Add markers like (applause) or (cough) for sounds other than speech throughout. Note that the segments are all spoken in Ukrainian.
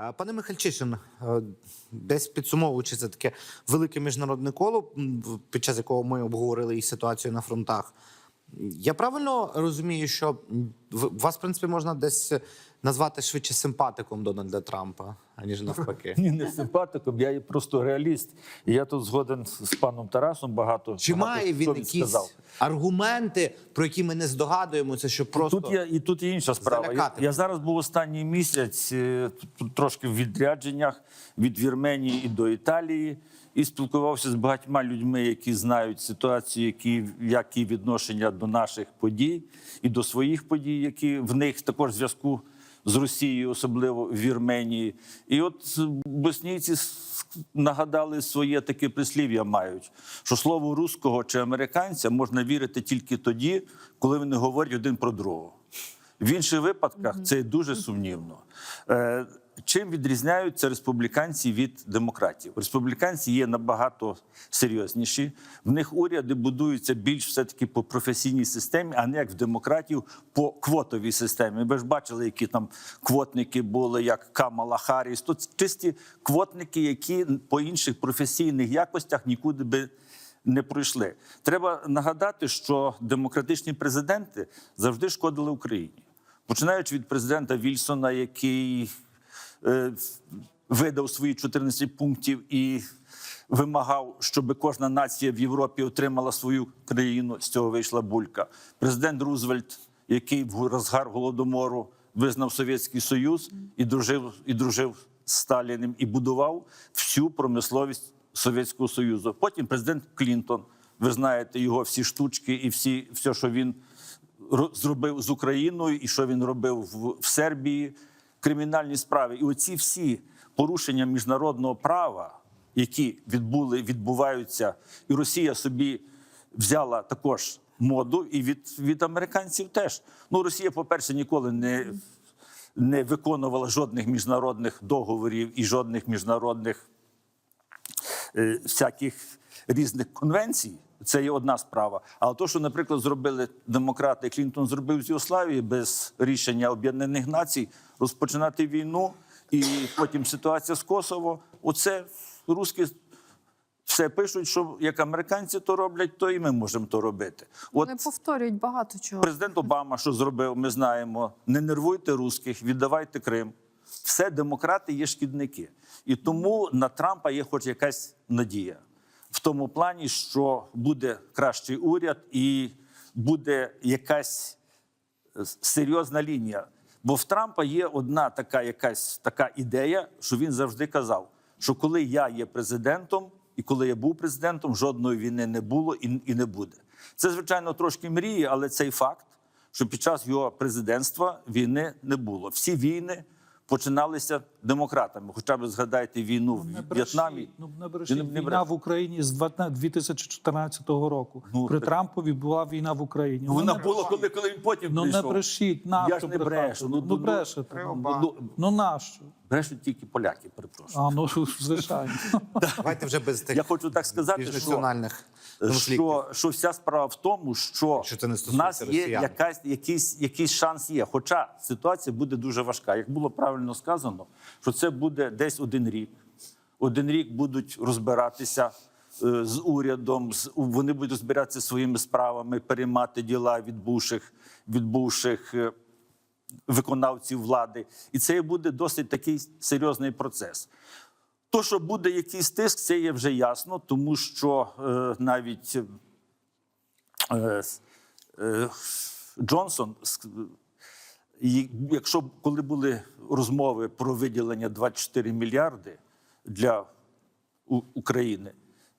Е, Пане Михальчишин, е, десь підсумовуючи це таке велике міжнародне коло, під час якого ми обговорили і ситуацію на фронтах. Я правильно розумію, що вас, в принципі, можна десь назвати швидше симпатиком Дональда Трампа, аніж навпаки. Ні, не симпатиком, я просто реаліст. І я тут згоден з паном Тарасом багато. Чи багато має він якісь сказав. аргументи, про які ми не здогадуємося, що просто Тут є і тут є інша справа. Я, я зараз був останній місяць е, трошки в відрядженнях від Вірменії і до Італії, і спілкувався з багатьма людьми, які знають ситуацію, які які відношення до наших подій і до своїх подій, які в них також зв'язку з Росією, особливо в Вірменії. І от боснійці нагадали своє таке прислів'я мають, що слово руського чи американця можна вірити тільки тоді, коли вони говорять один про другого. В інших випадках це дуже сумнівно. Чим відрізняються республіканці від демократів? Республіканці є набагато серйозніші. В них уряди будуються більш все-таки по професійній системі, а не як в демократів по квотовій системі. Ви ж бачили, які там квотники були, як Камала Харріс. Тут чисті квотники, які по інших професійних якостях нікуди би не пройшли. Треба нагадати, що демократичні президенти завжди шкодили Україні, починаючи від президента Вільсона, який видав свої 14 пунктів і вимагав, щоб кожна нація в Європі отримала свою країну. З цього вийшла булька. Президент Рузвельт, який в розгар голодомору визнав Совєтський Союз і дружив, і дружив з Сталіним, і будував всю промисловість Совєтського Союзу. Потім президент Клінтон. Ви знаєте його всі штучки і всі, все, що він ро- зробив з Україною, і що він робив в, в Сербії, кримінальні справи. І оці всі порушення міжнародного права, які відбули, відбуваються, і Росія собі взяла також моду, і від, від американців теж. Ну, Росія, по-перше, ніколи не, не виконувала жодних міжнародних договорів і жодних міжнародних е, всяких різних конвенцій. Це є одна справа. Але то, що, наприклад, зробили демократи, Клінтон зробив з Югославії без рішення Об'єднаних Націй, розпочинати війну, і потім ситуація з Косово. Оце русські все пишуть, що як американці то роблять, то і ми можемо то робити. От Вони повторюють багато чого. Президент Обама, що зробив, ми знаємо: не нервуйте русських, віддавайте Крим. Все демократи є шкідники. І тому на Трампа є хоч якась надія в тому плані, що буде кращий уряд і буде якась е, серйозна лінія. Бо в Трампа є одна така якась така ідея, що він завжди казав, що коли я є президентом, і коли я був президентом, жодної війни не було і, і не буде. Це, звичайно, трошки мрії, але цей факт, що під час його президентства війни не було. Всі війни починалися демократами. Хоча б згадайте війну в Не В'єтнамі. ну не брешіть. Не- не Війна бреш. в Україні з 2014 року. Ну, При так- Трампові була війна в Україні. Ну, Вона була, коли, коли він потім Ну не прийшов. брешіть, Я нащо ж не брешу. Ну, ну, брешете. Ну, ну, ну нащо? брешуть тільки поляки, перепрошую. А ну звичайно. (laughs) Давайте вже без тих Я хочу так сказати, що що, що вся справа в тому, що Що це не в нас є якась, якийсь, якийсь шанс є. Хоча ситуація буде дуже важка. Як було правильно сказано, що це буде десь один рік. Один рік будуть розбиратися е, з урядом, вони будуть розбиратися своїми справами, переймати діла від бувших, е, виконавців влади. І це буде досить такий серйозний процес. То, що буде якийсь тиск, це є вже ясно, тому що е, навіть е, е, Джонсон, якщо коли були розмови про виділення 24 мільярди для України,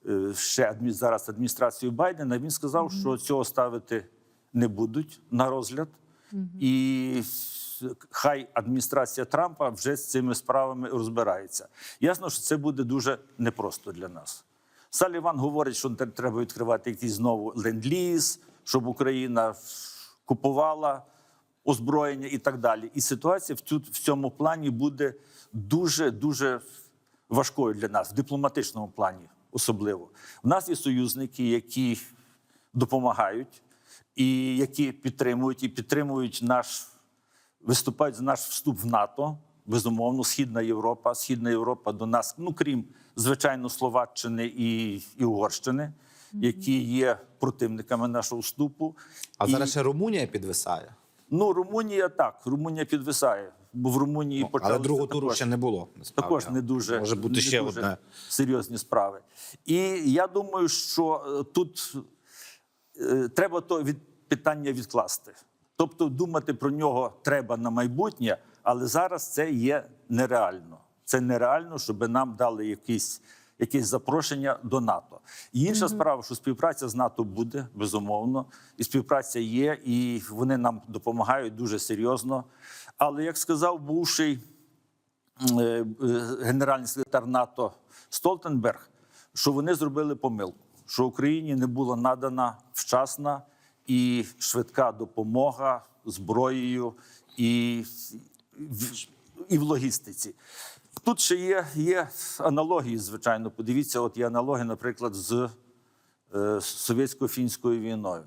е, ще зараз адміністрацією Байдена, він сказав, що цього ставити не будуть на розгляд. І хай адміністрація Трампа вже з цими справами розбирається. Ясно, що це буде дуже непросто для нас. Саліван говорить, що тр- треба відкривати якийсь знову ленд-ліз, щоб Україна купувала озброєння і так далі. І ситуація в, цю, в цьому плані буде дуже дуже важкою для нас в дипломатичному плані, особливо. У нас є союзники, які допомагають і які підтримують, і підтримують наш виступають за наш вступ в НАТО. безумовно, Східна Європа. Східна Європа до нас, ну крім звичайно, Словаччини і, і Угорщини, які є противниками нашого вступу. А І- зараз ще Румунія підвисає. Ну, Румунія так, Румунія підвисає, бо в Румунії Ну, але почалося другого туру ще не було. насправді. також не дуже може бути не ще дуже одне. серйозні справи. І я думаю, що е, тут е, треба то від питання відкласти. Тобто думати про нього треба на майбутнє, але зараз це є нереально. Це нереально, щоб нам дали якісь, якесь запрошення до НАТО. І інша справа, що співпраця з НАТО буде безумовно, і співпраця є, і вони нам допомагають дуже серйозно. Але як сказав бувший е, е, генеральний секретар НАТО Столтенберг, що вони зробили помилку, що Україні не була надана вчасна і швидка допомога зброєю і, і в логістиці. Тут ще є, є аналогії, звичайно. Подивіться, от є аналогія, наприклад, з е, совєтсько-фінською війною.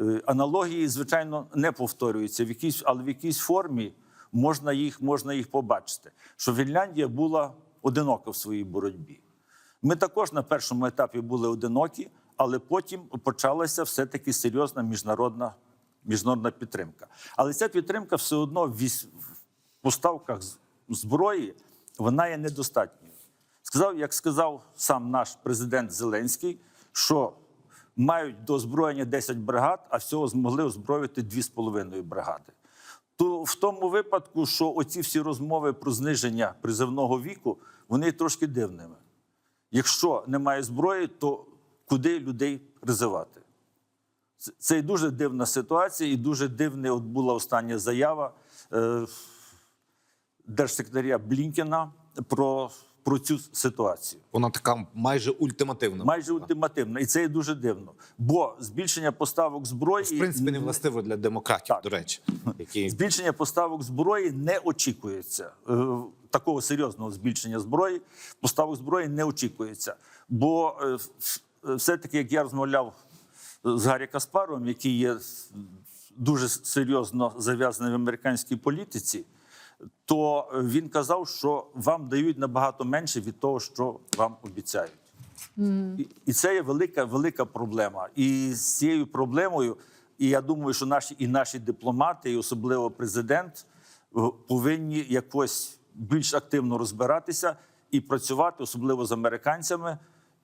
Е, Аналогії, звичайно, не повторюються, в якійсь, але в якійсь формі можна їх, можна їх побачити. Що Фінляндія була одинока в своїй боротьбі. Ми також на першому етапі були одинокі, але потім почалася все-таки серйозна міжнародна, міжнародна підтримка. Але ця підтримка все одно в поставках зброї вона є недостатньою. Сказав, як сказав сам наш президент Зеленський, що мають до озброєння 10 бригад, а всього змогли озброїти 2,5 бригади. То в тому випадку, що оці всі розмови про зниження призивного віку, вони трошки дивними. Якщо немає зброї, то куди людей призивати? Це- дуже дивна ситуація, і дуже дивна була остання заява е, держсекретаря Блінкена про, про цю ситуацію. Вона така майже ультимативна. Майже ультимативно, і це є дуже дивно. Бо збільшення поставок зброї В принципі, не властиво для демократів, Так. до речі. Які... збільшення поставок зброї не очікується. Е, Такого серйозного збільшення зброї поставок зброї не очікується. Бо е, все-таки, як я розмовляв з Гаррі Каспаровим, який є дуже серйозно зав'язаний в американській політиці, то він казав, що вам дають набагато менше від того, що вам обіцяють. І, і це є велика, велика проблема. І з цією проблемою, і я думаю, що наші і наші дипломати, і особливо президент, е, повинні якось більш активно розбиратися і працювати, особливо з американцями.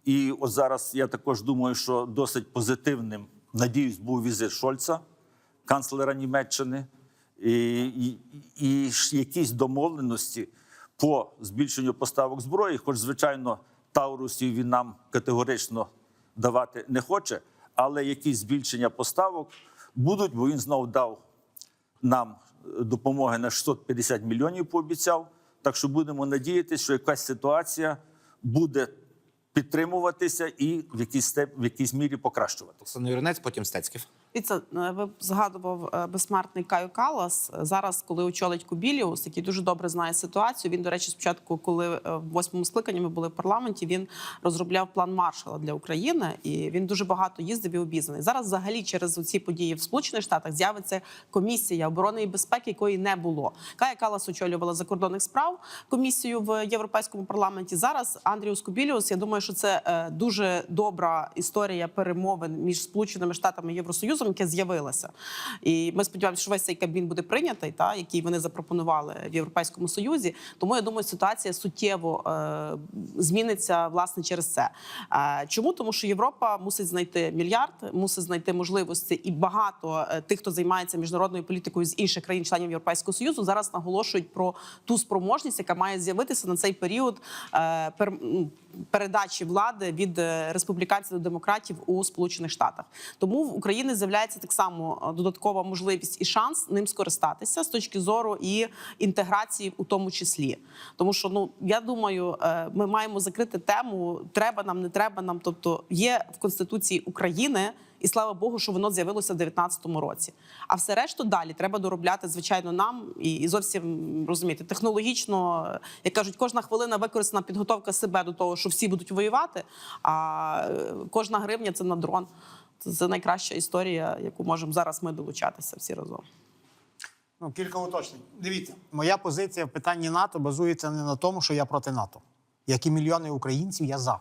І от зараз я також думаю, що досить позитивним, надіюсь, був візит Шольца, канцлера Німеччини, і, і, якісь домовленості по збільшенню поставок зброї, хоч, звичайно, Таурусів він нам категорично давати не хоче, але якісь збільшення поставок будуть, бо він знов дав нам е, допомоги на 650 мільйонів, пообіцяв. Так що будемо надіятися, що якась ситуація буде підтримуватися і в якійсь, степ- в якійсь мірі покращуватися. Юринець, потім Стецьків. Дивіться, е, ви згадував е, безсмертний Каю Калас. Зараз, коли очолить Кубіліус, який дуже добре знає ситуацію. Він, до речі, спочатку, коли е, в восьмому скликанні ми були в парламенті, він розробляв план Маршала для України, і він дуже багато їздив і обізнаний. Зараз, взагалі, через ці події в Сполучених Штатах з'явиться комісія оборони і безпеки, якої не було. Кая Калас очолювала закордонних справ комісію в європейському парламенті. Зараз Андріус Кубіліус. Я думаю, що це е, дуже добра історія перемовин між Сполученими Штатами і Євросоюзом, яке з'явилося. І ми сподіваємося, що весь цей кабін буде прийнятий, та який вони запропонували в Європейському Союзі. Тому я думаю, ситуація суттєво е, зміниться власне через це. Е, чому тому, що Європа мусить знайти мільярд, мусить знайти можливості, і багато е, тих, хто займається міжнародною політикою з інших країн-членів Європейського союзу, зараз наголошують про ту спроможність, яка має з'явитися на цей період е, пер, передачі влади від е, республіканців до демократів у Сполучених Штатах. Тому в Україні з'являється так само е, додаткова можливість і шанс ним скористатися з точки зору і інтеграції, у тому числі. Тому що ну я думаю, е, ми маємо закрити тему треба нам, не треба нам. Тобто є в конституції України. І слава Богу, що воно з'явилося в 2019 році. А все решту далі треба доробляти, звичайно, нам і, і зовсім розумієте, технологічно, як кажуть, кожна хвилина використана підготовка себе до того, що всі будуть воювати. А е, кожна гривня це на дрон. Це, найкраща історія, яку можемо зараз ми долучатися всі разом. Ну, кілька уточнень. Дивіться, моя позиція в питанні НАТО базується не на тому, що я проти НАТО. Як і мільйони українців, я за.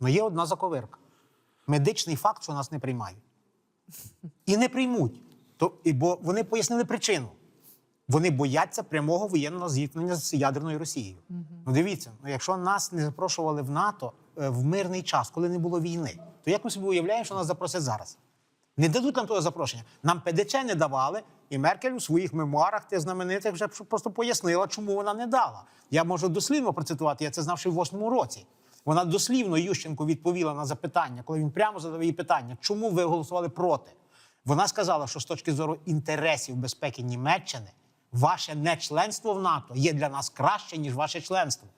Ну є одна заковирка. Медичний факт, що нас не приймають. І не приймуть. То, і, бо вони пояснили причину. Вони бояться прямого воєнного зіткнення з ядерною Росією. Ну дивіться, ну, якщо нас не запрошували в НАТО е, в мирний час, коли не було війни, то як ми собі уявляємо, що нас запросять зараз? Не дадуть нам того запрошення. Нам ПДЧ не давали, і Меркель у своїх мемуарах ти знаменитих вже просто пояснила, чому вона не дала. Я можу дослівно процитувати, я це знав ще в восьмому році. Вона дослівно Ющенко відповіла на запитання, коли він прямо задав їй питання, чому ви голосували проти. Вона сказала, що з точки зору інтересів безпеки Німеччини, ваше нечленство в НАТО є для нас краще, ніж ваше членство.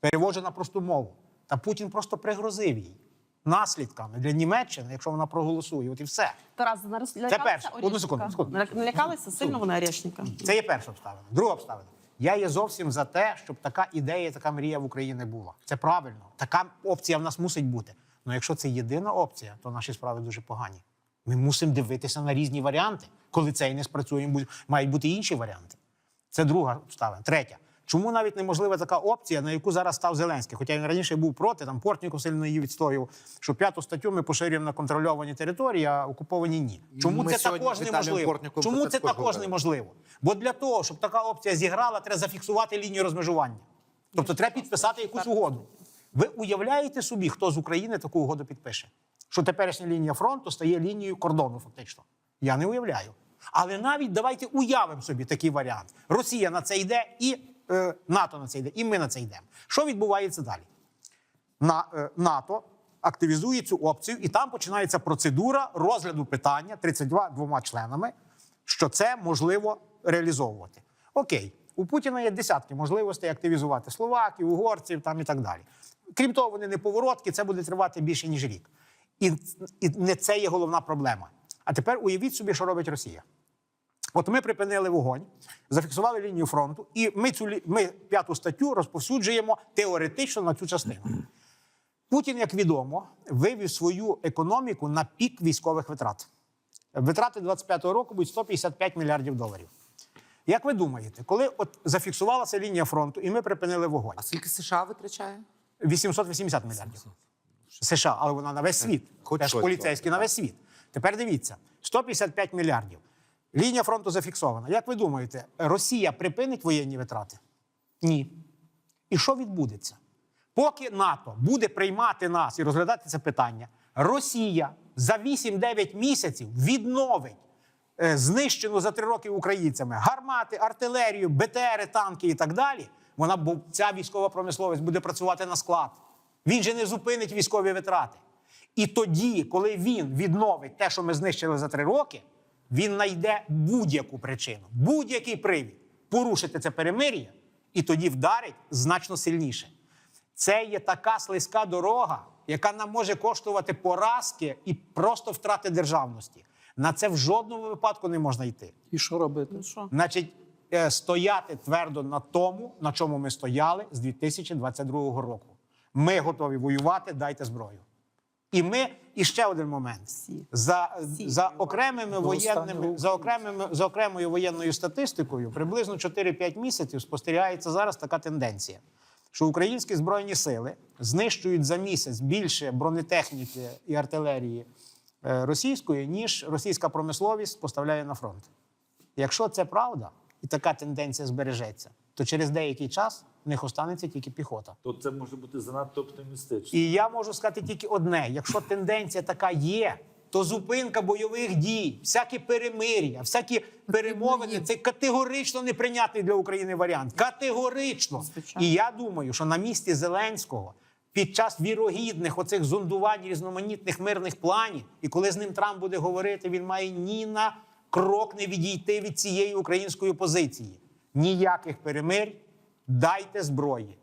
Переводжу на просту мову. Та Путін просто пригрозив їй наслідками для Німеччини, якщо вона проголосує. От і все. Тарас, роз- Це перше. Одну секунду, секунду. Не сильно вони Орешника? Це є перша обставина. Друга обставина. Я є зовсім за те, щоб така ідея, така мрія в Україні була. Це правильно. Така опція в нас мусить бути. Але якщо це єдина опція, то наші справи дуже погані. Ми мусимо дивитися на різні варіанти. Коли цей не спрацює, мають бути інші варіанти. Це друга обставина. Третя. Чому навіть неможлива така опція, на яку зараз став Зеленський? Хоча він раніше був проти, там Портніков сильно її відстоював, що п'яту статтю ми поширюємо на контрольовані території, а окуповані ні. Чому Ми це також неможливо? Чому це також говорили. неможливо? Бо для того, щоб така опція зіграла, треба зафіксувати лінію розмежування. Тобто треба підписати якусь угоду. Ви уявляєте собі, хто з України таку угоду підпише? Що теперішня лінія фронту стає лінією кордону, фактично. Я не уявляю. Але навіть давайте уявимо собі такий варіант. Росія на це йде, і е, НАТО на це йде, і ми на це йдемо. Що відбувається далі? на е, НАТО активізує цю опцію, і там починається процедура розгляду питання 32 двома членами, що це можливо реалізовувати. Окей, у Путіна є десятки можливостей активізувати словаків, угорців там і так далі. Крім того, вони неповороткі, це буде тривати більше ніж рік. І, і не це є головна проблема. А тепер уявіть собі, що робить Росія. От ми припинили вогонь, зафіксували лінію фронту, і ми цю лі- ми п'яту статтю розповсюджуємо теоретично на цю частину. Путін, як відомо, вивів свою економіку на пік військових витрат. Витрати 25-го року будуть 155 мільярдів доларів. Як ви думаєте, коли от зафіксувалася лінія фронту, і ми припинили вогонь? А скільки США витрачає? 880 мільярдів. США, але вона на весь світ. Хоч Теж поліцейські на весь світ. Тепер дивіться: 155 мільярдів. Лінія фронту зафіксована. Як ви думаєте, Росія припинить воєнні витрати? Ні. І що відбудеться? Поки НАТО буде приймати нас і розглядати це питання, Росія за 8-9 місяців відновить е, знищену за три роки українцями гармати, артилерію, БТРи, танки і так далі. Вона ця військова промисловість буде працювати на склад. Він же не зупинить військові витрати. І тоді, коли він відновить те, що ми знищили за три роки, він знайде будь-яку причину, будь-який привід порушити це перемир'я, і тоді вдарить значно сильніше. Це є така слизька дорога, яка нам може коштувати поразки і просто втрати державності. На це в жодному випадку не можна йти. І що робити? Ну що? Значить, е, стояти твердо на тому, на чому ми стояли з 2022 року. Ми готові воювати, дайте зброю. І ми, і ще один момент. Всі. За, Всі за, окремими воєнними, за, окремими, за окремою воєнною статистикою, приблизно 4-5 місяців спостерігається зараз така тенденція, що українські збройні сили знищують за місяць більше бронетехніки і артилерії е, російської, ніж російська промисловість поставляє на фронт. Якщо це правда, і така тенденція збережеться, то через деякий час в них останеться тільки піхота. То це може бути занадто оптимістично. І я можу сказати тільки одне: якщо тенденція така є, то зупинка бойових дій, всякі перемир'я, всякі перемовини це категорично неприйнятний для України варіант. Категорично. Звичайно. І я думаю, що на місці Зеленського під час вірогідних оцих зондувань різноманітних мирних планів, і коли з ним Трамп буде говорити, він має ні на крок не відійти від цієї української позиції. Ніяких перемирь, дайте зброї.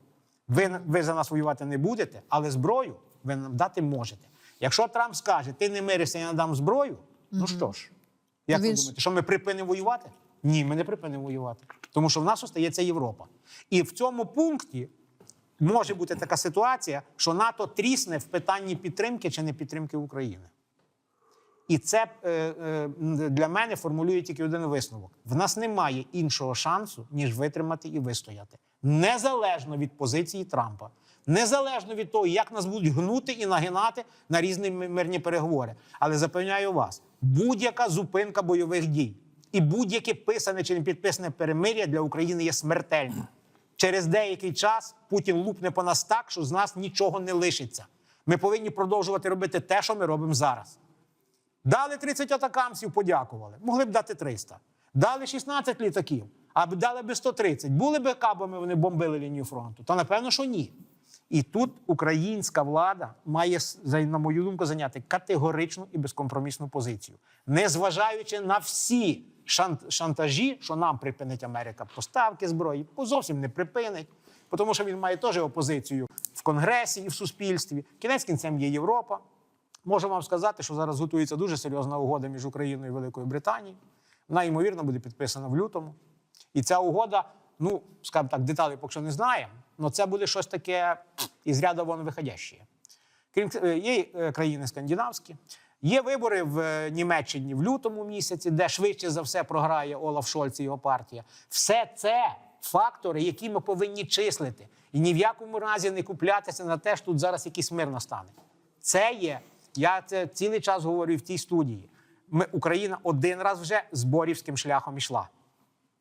Ви, ви за нас воювати не будете, але зброю ви нам дати можете. Якщо Трамп скаже, ти не миришся, я надам зброю, ну що ж, як ви думаєте, що ми припинимо воювати? Ні, ми не припинимо воювати. Тому що в нас остається Європа. І в цьому пункті може бути така ситуація, що НАТО трісне в питанні підтримки чи не підтримки України. І це е, е, для мене формулює тільки один висновок: в нас немає іншого шансу, ніж витримати і вистояти, незалежно від позиції Трампа, незалежно від того, як нас будуть гнути і нагинати на різні мирні переговори. Але запевняю вас, будь-яка зупинка бойових дій і будь-яке писане чи не підписане перемир'я для України є смертельним. Через деякий час Путін лупне по нас так, що з нас нічого не лишиться. Ми повинні продовжувати робити те, що ми робимо зараз. Дали 30 атакамсів, подякували. Могли б дати 300. Дали 16 літаків, а дали би 130. Були б кабами, вони бомбили лінію фронту. Та напевно, що ні. І тут українська влада має, на мою думку, зайняти категоричну і безкомпромісну позицію, незважаючи на всі шантажі, що нам припинить Америка поставки зброї, зовсім не припинить, тому що він має теж опозицію в Конгресі і в суспільстві. Кінець кінцем є Європа. Можу вам сказати, що зараз готується дуже серйозна угода між Україною і Великою Британією. Вона, ймовірно, буде підписана в лютому. І ця угода, ну, скажімо так, деталі поки що не знаємо, але це буде щось таке із ряду вон виходяще. Крім е, є е, країни скандинавські, є вибори в е, Німеччині в лютому місяці, де швидше за все програє Олаф Шольц і його партія. Все це фактори, які ми повинні числити, і ні в якому разі не куплятися на те, що тут зараз якийсь мир настане. Це є. Я це цілий час говорю в тій студії. Ми, Україна один раз вже зборівським шляхом йшла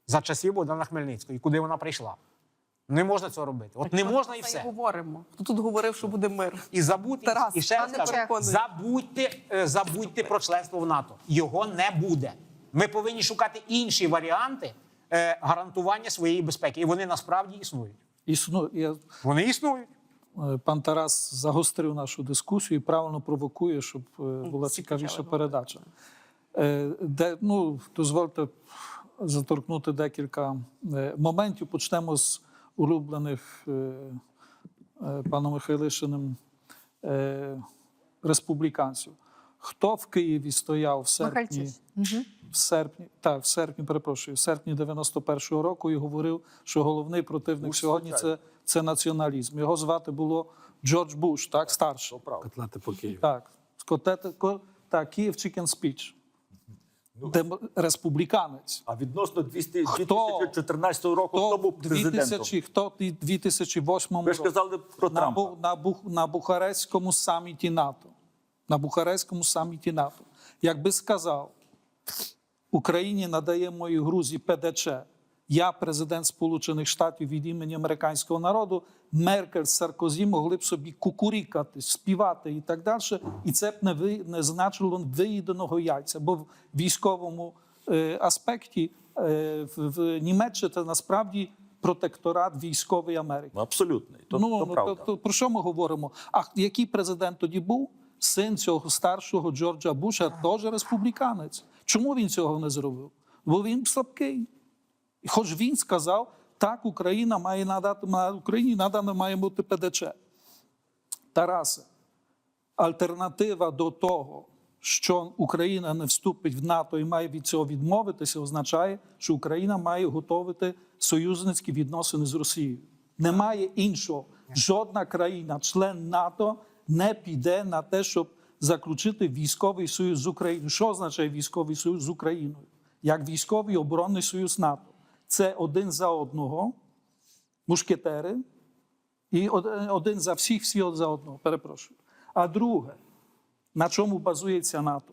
за часів Богдана Хмельницького. І куди вона прийшла? Не можна цього робити. От не можна і це все. говоримо. Хто тут говорив, що буде мир? І забудьте, Тарас, і ще раз кажу, забудьте, е, забудьте про членство в НАТО. Його не буде. Ми повинні шукати інші варіанти е, гарантування своєї безпеки. І вони насправді існують. Існу, я, Вони існують. е, пан Тарас загострив нашу дискусію і правильно провокує, щоб е, була цікавіша передача. Е, Де, ну, дозвольте заторкнути декілька е, моментів. Почнемо з улюблених е, е, паном Михайлишиним республіканців. Хто в Києві стояв в серпні? В серпні, так, в серпні, перепрошую, в серпні 91-го року і говорив, що головний противник Буш, сьогодні це, це націоналізм. Його звати було Джордж Буш, так, старший. Котлети по Києву. Так, Скотети- ко- так, Київ Chicken Speech. Демо- республіканець. А відносно 200 Хто? 2014 року хто Хто був президентом? 2000, хто в 2008 Ви ж казали про на, Трампа. Бу- на, Бух- на Бухарестському саміті НАТО. На Бухарестському саміті НАТО. Якби сказав, Україні надаємо і Грузії ПДЧ. Я президент Сполучених Штатів від імені американського народу. Меркель, Саркозі могли б собі кукурікати, співати і так далі. І це б не ви не значило виїденого яйця. Бо в військовому е, аспекті е, в, в Німеччині це насправді протекторат військової Америки. Ну, Абсолютно. То, ну, то ну, правда. то, то про що ми говоримо? А який президент тоді був? Син цього старшого Джорджа Буша, теж республіканець. Чому він цього не зробив? Бо він слабкий. Хоч він сказав, так, Україна має надати Україні надано має бути ПДЧ. Тарасе, альтернатива до того, що Україна не вступить в НАТО і має від цього відмовитися, означає, що Україна має готувати союзницькі відносини з Росією. Немає іншого. Жодна країна, член НАТО, не піде на те, щоб заключити військовий союз з Україною. Що означає військовий союз з Україною? Як військовий оборонний союз НАТО. Це один за одного, мушкетери, і один за всіх, всі за одного, перепрошую. А друге, на чому базується НАТО?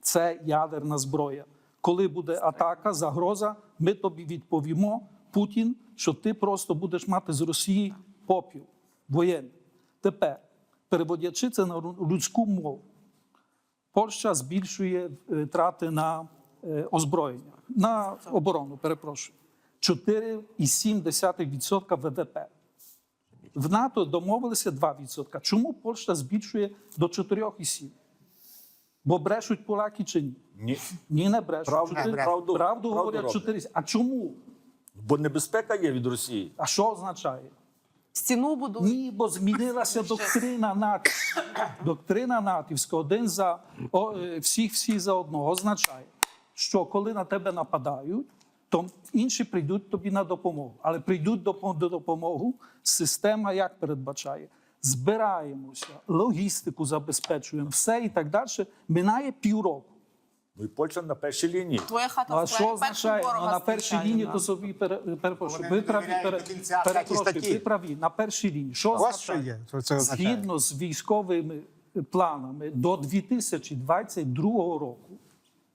Це ядерна зброя. Коли буде атака, загроза, ми тобі відповімо, Путін, що ти просто будеш мати з Росії попіл воєнний. Тепер, переводячи це на людську мову, Польща збільшує е, трати на озброєння, на оборону, перепрошую. 4,7% ВВП. В НАТО домовилися 2%. Чому Польща збільшує до 4,7%? Бо брешуть поляки чи ні? Ні. Ні, не брешуть. Правду- Чотири- правду- правду правду говорять 4. А чому? Бо небезпека є від Росії. А що означає? Стіну будують. Ні, бо змінилася доктрина НАТО. (coughs) Доктрина натівська один за о, е, всіх всі за одного означає, що коли на тебе нападають, то інші прийдуть тобі на допомогу. Але прийдуть до допомогу. Система як передбачає? збираємося, логістику забезпечуємо, все і так далі. Минає півроку. Ну і Польща на першій лінії. Твоя хата а що означає? Ну, на першій лінії то собі перепрошую. Ви праві, перепрошую, ви праві. На першій лінії. Що Ось означає? є. Що це означає? Згідно з військовими планами до 2022 року,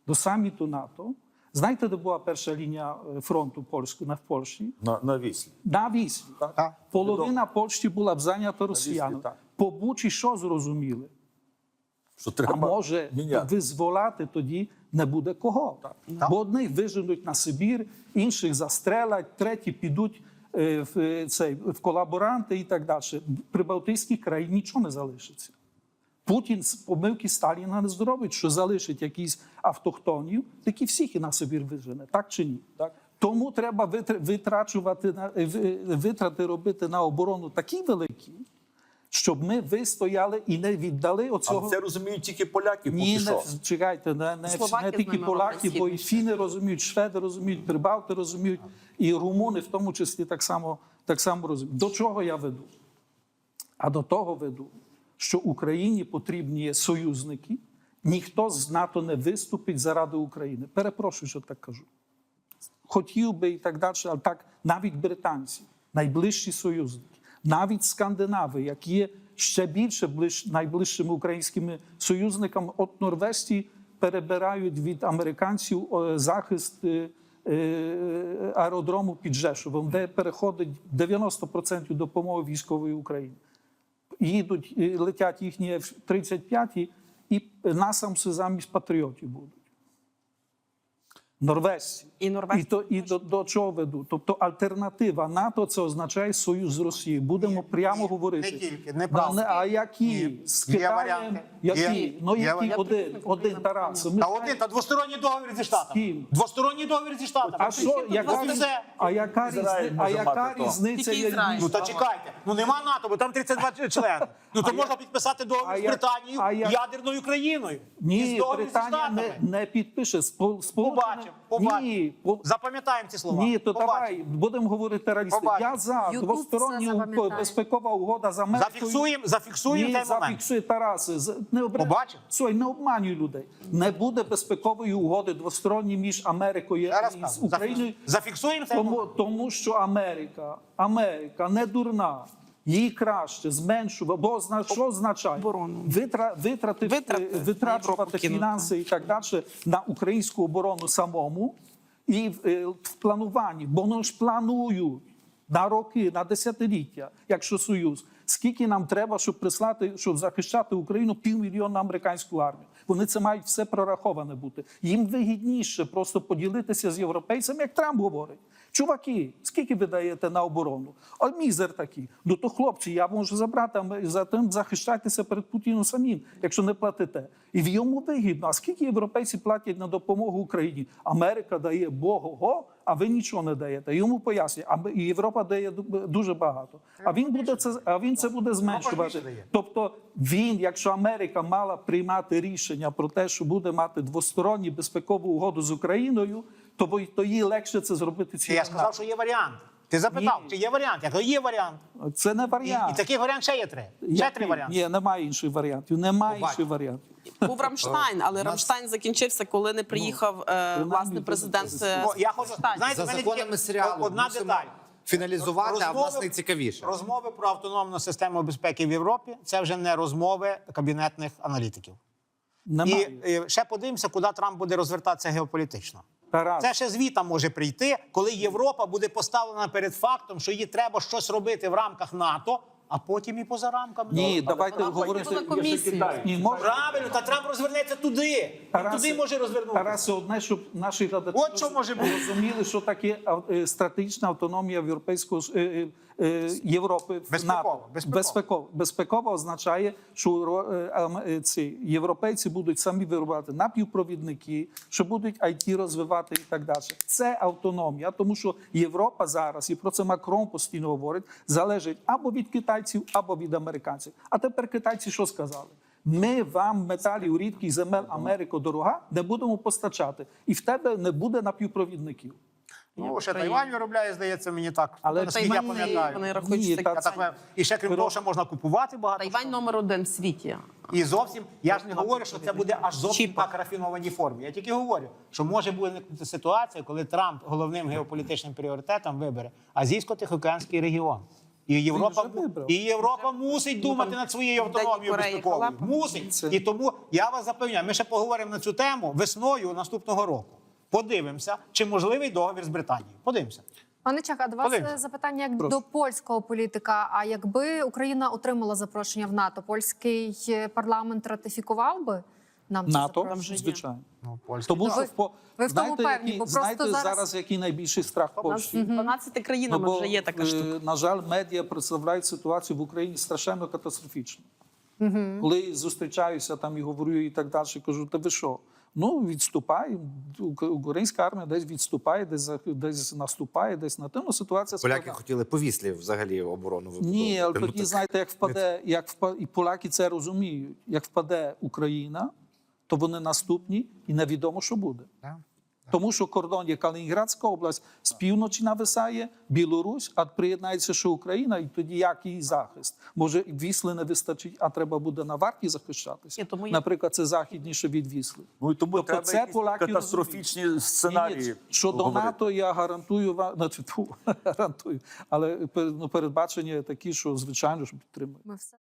до саміту НАТО, знаєте, де була перша лінія е, фронту польську на в Польщі? На, на віслі. На Віслі. Так. Половина Польщі була б зайнята росіянами. По Бучі що зрозуміли? Що А може міняти. визволяти тоді не буде кого. Бо одних виженуть на Сибір, інших застрелять, треті підуть е, в, е, цей, в колаборанти і так далі. При Балтійській країні нічого не залишиться. Путін з помилки Сталіна не зробить, що залишить якісь автохтонів, такі всіх і на Сибір вижене, так чи ні? Так. Тому треба витрачувати на е, витрати робити на оборону такі великі, щоб ми вистояли і не віддали А оцього. це розуміють тільки поляки, поки Ні, що. не чекайте, не, не, не тільки поляки, бо і фіни розуміють, шведи розуміють, прибалти розуміють, і румуни в тому числі так само, так само розуміють. До чого я веду? А до того веду, що Україні потрібні союзники. Ніхто з НАТО не виступить заради України. Перепрошую, що так кажу. Хотів би і так далі, але так навіть британці, найближчі союзники, навіть скандинави, які є ще більше ближ, найближчими українськими союзниками, от норвежці перебирають від американців е, захист е, е, аеродрому під Жешовом, де переходить 90% допомоги військової України. Їдуть, е, летять їхні F-35 і насамси замість патріотів будуть. Норвежці. І норвежці І, то, і до, до чого веду? Тобто альтернатива НАТО це означає союз з Росією. Будемо прямо говорити. не тільки, Ну, неправда. не- а які? Ні. З Китаєм? Які? Є. Ну, Є які варіанти. один, один Тарас. Та один, та двосторонній договір зі штатами. Двосторонній договір зі штатами. А що, яка, а яка, різни, а яка різниця є? Ну та чекайте, ну нема НАТО, бо там 32 члени. Ну то можна підписати договір з Британією, ядерною країною. Ні, договір зі Британія не, Штатами. не підпише. Побачимо. Ні, по- Запам'ятаємо ці слова. Ні, то Побачимо. давай будемо говорити. Побачимо. Я за Ютуб двостороння безпекова угода з Америкою. Зафіксуємо, зафіксуємо Ні, цей момент. зафіксуй Тараси. З- Не обре... Побачимо. Слухай, не обманюй людей. Не буде безпекової угоди двосторонньої між Америкою Я раз і з Україною. зафікс- Зафіксуємо цей Тому, тому що Америка, Америка не дурна. Їй краще зменшувати, бо зна- що означає Оборону. Витра, витрати, Витрати е, витрачувати фінанси і так далі на українську оборону самому і в, е, в плануванні, бо вони ж планують на роки, на десятиліття, якщо союз. Скільки нам треба, щоб прислати, щоб захищати Україну півмільйона американську армію? Вони це мають все прораховане бути. Їм вигідніше просто поділитися з європейцями, як Трамп говорить. Чуваки, скільки ви даєте на оборону? А мізер такий. Ну то хлопці, я можу забрати, а ми за тим захищайтеся перед Путіном самим, якщо не платите. І в йому вигідно. А скільки європейці платять на допомогу Україні? Америка дає Бого, а ви нічого не даєте. Йому пояснює, а Європа дає дуже багато. А він буде це, а він це буде зменшувати. Тобто він, якщо Америка мала приймати рішення про те, що буде мати двосторонню безпекову угоду з Україною, то, бо- то їй легше це зробити ці Я сказав, що є варіант. Ти запитав, Ні. чи є варіант? Я кажу, є варіант. це не варіант. і таких варіант ще є три. Ще Який? три варіанти. Ні, немає інших варіантів. Немає інших варіантів. Був Рамштайн, але Рамштайн закінчився, коли не приїхав е, власне президент. е, Ну, я хочу, знаєте, За законами серіалу одна мусимо деталь. фіналізувати, а в нас Розмови- про автономну систему безпеки в Європі це вже не розмови кабінетних аналітиків. Немає. І е, ще подивимося, куди Трамп буде розвертатися геополітично. Тарас, Це ще звіта може прийти, коли Європа буде поставлена перед фактом, що їй треба щось робити в рамках НАТО, а потім і поза рамками. ні, ну, давайте говорити. Ні, може, Правильно, та Трамп розвернеться туди. Тарас, туди може розвернутися. Тарасе, одне, щоб наші глядачі От що може бути. розуміли, що таке е, стратегічна автономія в Європейського е, е, Європи в НАТО. безпекова. Безпекова. Безпекова означає, що е, е, ці європейці будуть самі виробляти напівпровідники, що будуть IT розвивати і так далі. Це автономія, тому що Європа зараз, і про це Макрон постійно говорить, залежить або від китайців, або від американців. А тепер китайці що сказали? Ми вам металів рідких земель Америко дорога не будемо постачати, і в тебе не буде напівпровідників. Ну, ще Україні. Тайвань виробляє, здається, мені так. Але наскільки я пам'ятаю. вони рахують, Ні, що це та так, і ще крім того, що можна купувати багато. Тайвань номер один в світі. І зовсім я ж не говорю, що це буде аж зовсім так рафінованій формі. Я тільки говорю, що може бути ситуація, коли Трамп головним геополітичним пріоритетом вибере азійсько-тихоокеанський регіон. І Європа, і Європа мусить думати над своєю автономією безпековою. Мусить. І тому я вас запевняю, ми ще поговоримо на цю тему весною наступного року. Подивимося, чи можливий договір з Британією. Подивимося. Пане Чак, а до вас Подивимося. е, запитання як Прошу. до польського політика. А якби Україна отримала запрошення в НАТО, польський е, парламент ратифікував би нам це НАТО, запрошення? звичайно. Ну, польський Тому що Ви- в по- ви в тому знаєте, певні, який, бо просто знаєте зараз... зараз- який найбільший страх У нас Польщі? 12 країнами бо, вже є така е, штука. На жаль, медіа представляють ситуацію в Україні страшенно катастрофічно. Коли зустрічаюся там і говорю і так далі, кажу, та ви що? Ну, відступає. Ук- Українська армія десь відступає, десь, за- десь наступає, десь на тому ситуація Поляки складна. хотіли повіслі взагалі оборону вибудовувати. Ні, але Ну, тоді так. знаєте, як впаде, як впаде, і поляки це розуміють. Як впаде Україна, то вони наступні, і невідомо, що буде. Тому що кордон є Калінінградська область, з півночі нависає Білорусь, а приєднається ще Україна, і тоді як її захист? Може, вісли не вистачить, а треба буде на варті захищатися. Ні, тому я- Наприклад, це західніше від вісли. Ну і тому Тобто це поляки катастрофічні сценарії. Ні, ні, Щодо говорити. НАТО, я гарантую вам, значить, фу, (laughs) гарантую, але ну, передбачення такі, що звичайно, що підтримую. Ми все.